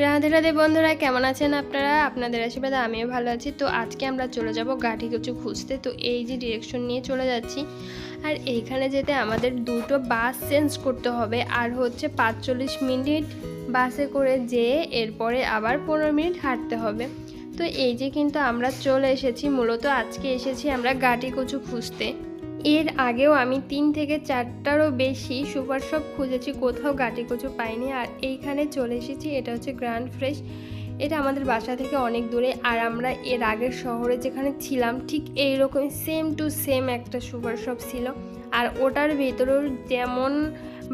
রাধে রাধে বন্ধুরা, কেমন আছেন আপনারা? আপনাদের আশীর্বাদে আমিও ভালো আছি। তো আজকে আমরা চলে যাব গাঠি কিছু খুঁজতে। তো এই যে ডিরেকশন নিয়ে চলে যাচ্ছি। আর এইখানে যেতে আমাদের দুটো বাস চেঞ্জ করতে হবে। আর হচ্ছে পাঁচচল্লিশ মিনিট বাসে করে যেয়ে এরপরে আবার পনেরো মিনিট হাঁটতে হবে। তো এই যে কিন্তু আমরা চলে এসেছি। মূলত আজকে এসেছি আমরা গাঠি কচু খুঁজতে। এর আগেও আমি তিন থেকে চারটারও বেশি সুপার শপ খুঁজেছি, কোথাও গাটি কচু পাইনি আর এইখানে চলে এসেছি। এটা হচ্ছে গ্র্যান্ড ফ্রেশ। এটা আমাদের বাসা থেকে অনেক দূরে আর আমরা এর আগের শহরে যেখানে ছিলাম, ঠিক এই রকমই সেম টু সেম একটা সুপার শপ ছিল। আর ওটার ভেতরেও যেমন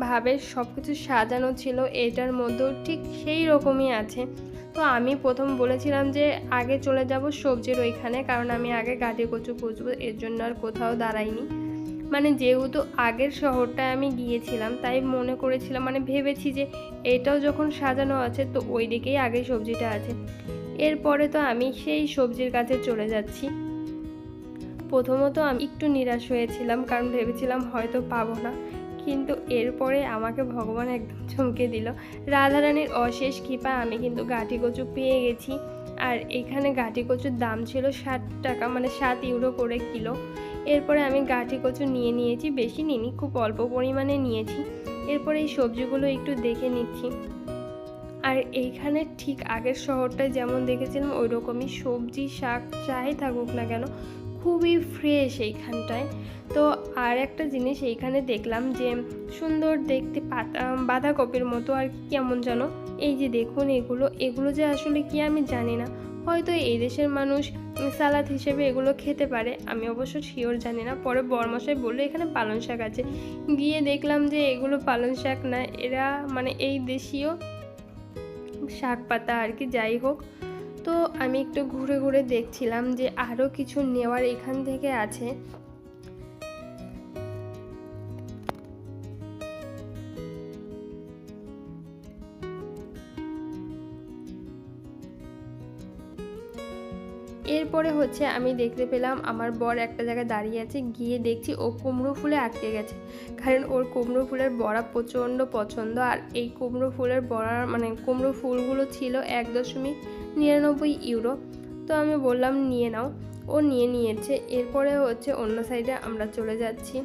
ভাবে সব কিছু সাজানো ছিল, এটার মধ্যেও ঠিক সেই রকমই আছে। তো আমি প্রথম বলেছিলাম যে, আগে চলে যাব সবজির ওইখানে, কারণ আমি আগে গাটি কচু খুঁজবো এর জন্য আর কোথাও দাঁড়াইনি। মানে যেহেতু আগের শহরটায় আমি গিয়েছিলাম, তাই মনে করেছিলাম মানে ভেবেছি যে, এটাও যখন সাজানো আছে, তো ওই দিকেই আগে সবজিটা আছে। এরপরে তো আমি সেই সবজির কাছে চলে যাচ্ছি। প্রথমত আমি একটু নিরাশ হয়েছিলাম, কারণ ভেবেছিলাম হয়তো পাবো না। কিন্তু এরপরে আমাকে ভগবান একদম চমকে দিল। রাধারানীর অশেষ কৃপা আমি কিন্তু গাঠি কচু পেয়ে গেছি। আর এখানে গাঠি কচুর দাম ছিল ষাট টাকা মানে সাত ইউরো করে কিলো। এরপরে আমি গাঠি কচু নিয়ে নিয়েছি, বেশি নিইনি, খুব অল্প পরিমাণে নিয়েছি। এরপরে এই সবজিগুলো একটু দেখে নিচ্ছি। আর এইখানে ঠিক আগের শহরটায় যেমন দেখেছিলাম ওই রকমই সবজি, শাক, যাই থাকুক না কেন খুবই ফ্রেশ এইখানটায়। তো আর একটা জিনিস এইখানে দেখলাম যে, সুন্দর দেখতে পাতা বাঁধাকপির মতো আর কি কেমন যেন। এই যে দেখুন এগুলো এগুলো যে আসলে কি আমি জানি না। হয়তো এই দেশের মানুষ সালাদ হিসেবে এগুলো খেতে পারে, আমি অবশ্য শিওর জানি না। পরে বরমশাই বলল, এখানে পালং শাক আছে। গিয়ে দেখলাম যে এগুলো পালং শাক না, এরা মানে এই দেশীয় শাক পাতা আর কি, যাই হোক। তো আমি একটু ঘুরে ঘুরে দেখছিলাম যে আরও কিছু নেওয়ার এখান থেকে আছে। এরপরে হচ্ছে আমি দেখতে পেলাম আমার বর একটা জায়গায় দাঁড়িয়ে আছে, গিয়ে দেখছি ও কুমড়ো ফুলে আটকে গেছে। কারণ ওর কুমড়ো ফুলের বড়া প্রচণ্ড পছন্দ আর এই কুমড়ো ফুলের বড়ার মানে কুমড়ো ফুলগুলো ছিল এক দশমিক নিরানব্বই ইউরো। তো আমি বললাম, নিয়ে নাও। ও নিয়ে নিয়েছে। এরপরে হচ্ছে অন্য সাইডে আমরা চলে যাচ্ছি।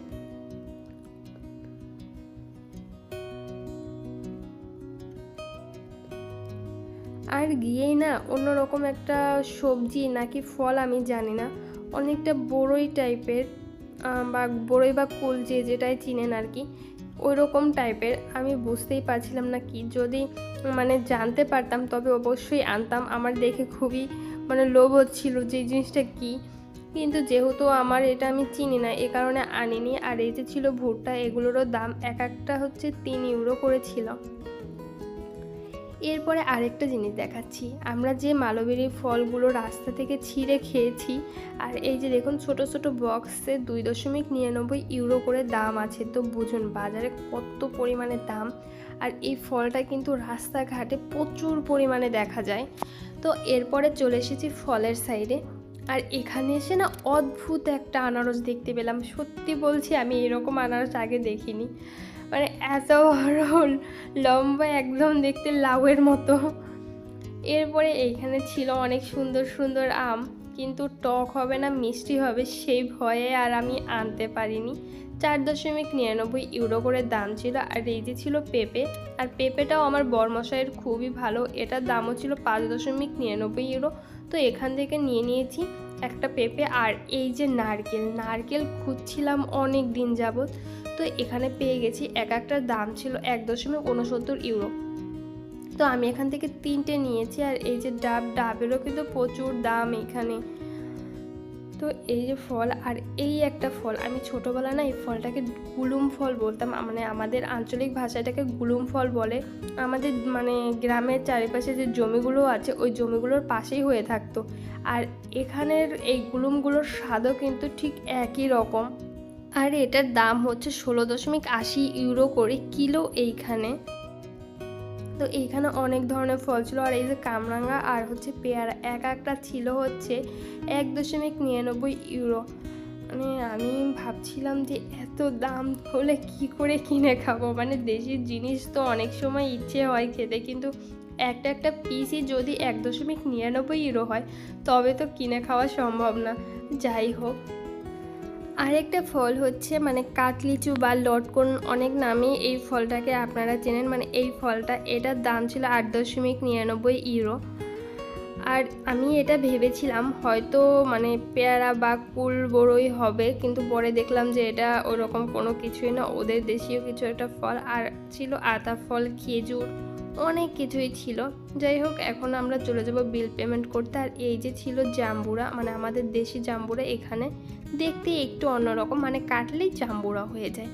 আর গিয়েই না অন্যরকম একটা সবজি নাকি ফল আমি জানি না। অনেকটা বড়ই টাইপের বা বড়ই বা কুল যে যেটাই চিনেন আর কি। ওই রকম টাইপের। আমি বুঝতেই পারছিলাম না কি। যদি মানে জানতে পারতাম, তবে অবশ্যই আনতাম। আমার দেখে খুবই মানে লোভ হচ্ছিল যে জিনিসটা কি। কিন্তু যেহেতু আমার এটা আমি চিনি না, এ কারণে আনিনি। আর এই যে ছিল ভুট্টা, এগুলোরও দাম এক একটা হচ্ছে তিন ইউরো করে ছিল। এরপরে আরেকটা জিনিস দেখাচ্ছি। আমরা যে মালবেরি ফলগুলো রাস্তা থেকে ছিঁড়ে খেয়েছি, আর এই যে দেখুন ছোট ছোট বক্সে দুই দশমিক নিরানব্বই ইউরো করে দাম আছে, তো বুঝুন বাজারে কত পরিমাণে দাম। আর এই ফলটা কিন্তু রাস্তাঘাটে প্রচুর পরিমাণে দেখা যায়। তো এরপরে চলে এসেছি ফলের সাইডে আর এখানে এসে না অদ্ভুত একটা আনারস দেখতে পেলাম। সত্যি বলছি, আমি এরকম আনারস আগে দেখিনি। মানে এত বড় লম্বা, একদম দেখতে লাউয়ের মতো। এরপরে এইখানে ছিল অনেক সুন্দর সুন্দর আম। কিন্তু টক হবে না, মিষ্টি হবে সেই ভয়ে আর আমি আনতে পারিনি। চার দশমিক নিরানব্বই ইউরো করে দাম ছিল আর এই যে ছিল পেঁপে। আর পেঁপেটাও আমার বরমশাইয়ের খুবই ভালো। এটার দামও ছিল পাঁচ দশমিক নিরানব্বই ইউরো। তো এখান থেকে নিয়ে নিয়েছি একটা পেঁপে আর এই যে নারকেল। নারকেল খুঁজছিলাম অনেক দিন যাবৎ। তো এখানে পেয়ে গেছি এক একটার দাম ছিল এক দশমিক উনসত্তর ইউরো। তো আমি এখান থেকে তিনটে নিয়েছি আর এই যে ডাব, ডাবেরও কিন্তু প্রচুর দাম এখানে। তো এই যে ফল আর এই একটা ফল, আমি ছোটোবেলা না এই ফলটাকে গুলুম ফল বলতাম মানে আমাদের আঞ্চলিক ভাষায় এটাকে গুলুম ফল বলে। আমাদের মানে গ্রামের চারিপাশে যে জমিগুলো আছে, ওই জমিগুলোর পাশেই হয়ে থাকতো। আর এখানের এই গুলুমগুলোর স্বাদও কিন্তু ঠিক একই রকম। আর এটার দাম হচ্ছে ষোলো দশমিক আশি ইউরো করে কিলো এইখানে। তো এইখানে অনেক ধরনের ফল ছিল। আর এই যে কামরাঙ্গা আর হচ্ছে পেয়ারা, এক একটা ছিল হচ্ছে এক দশমিক নিরানব্বই ইউরো। মানে আমি ভাবছিলাম যে এত দাম হলে কি করে কিনে খাব? মানে দেশি জিনিস তো অনেক সময় ইচ্ছে হয় খেতে, কিন্তু একটা একটা পিসই যদি এক দশমিক নিরানব্বই ইউরো হয়, তবে তো কিনে খাওয়া সম্ভব না। যাই হোক। আরেকটা ফল হচ্ছে মানে কাটলিচু বা লটকন অনেক নামে এই ফলটাকে আপনারা চেনেন। মানে এই ফলটা, এটার দাম ছিল আট দশমিক নিরানব্বই ইউরো। আর আমি এটা ভেবেছিলাম, হয়তো মানে পেয়ারা বা কুল বড়ই হবে, কিন্তু পরে দেখলাম যে এটা ওরকম কোনো কিছুই না, ওদের দেশীয় কিছু একটা ফল। আর ছিল আতা ফল, খেজুর, অনেক কিছুই ছিল। যাই হোক, এখন আমরা চলে যাব বিল পেমেন্ট করতে। আর এই যে ছিল জাম্বুরা মানে আমাদের দেশি জাম্বুরা এখানে দেখতে একটু অন্যরকম মানে কাটলেই জাম্বুরা হয়ে যায়।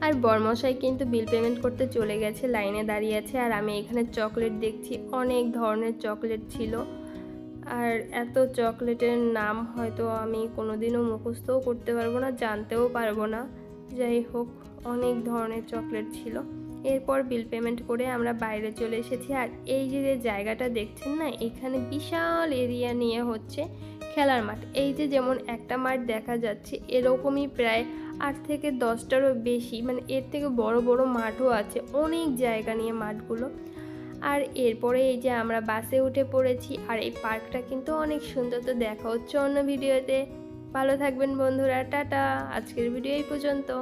আর বর্মশাই কিন্তু বিল পেমেন্ট করতে চলে গেছে, লাইনে দাঁড়িয়ে আছে। আর আমি এখানে চকলেট দেখছি, অনেক ধরনের চকলেট ছিল। আর এত চকলেটের নাম হয়তো আমি কোনোদিনও মুখস্থও করতে পারব না, জানতেও পারব না। যাই হোক, অনেক ধরনের চকলেট ছিল। এরপর বিল পেমেন্ট করে আমরা বাইরে চলে এসেছি। আর এই যে যে জায়গাটা দেখছেন না, এখানে বিশাল এরিয়া নিয়ে হচ্ছে খেলার মাঠ। এই যে যেমন একটা মাঠ দেখা যাচ্ছে, এরকমই প্রায় আট থেকে দশটারও বেশি মানে এর থেকে বড় বড় মাঠও আছে। অনেক জায়গা নিয়ে মাঠগুলো। আর এরপরে এই যে আমরা বাসে উঠে পড়েছি, আর এই পার্কটা কিন্তু অনেক সুন্দর। তো দেখা হচ্ছে অন্য ভিডিওতে ভালো থাকবেন বন্ধুরা, টাটা। আজকের ভিডিও এই পর্যন্ত।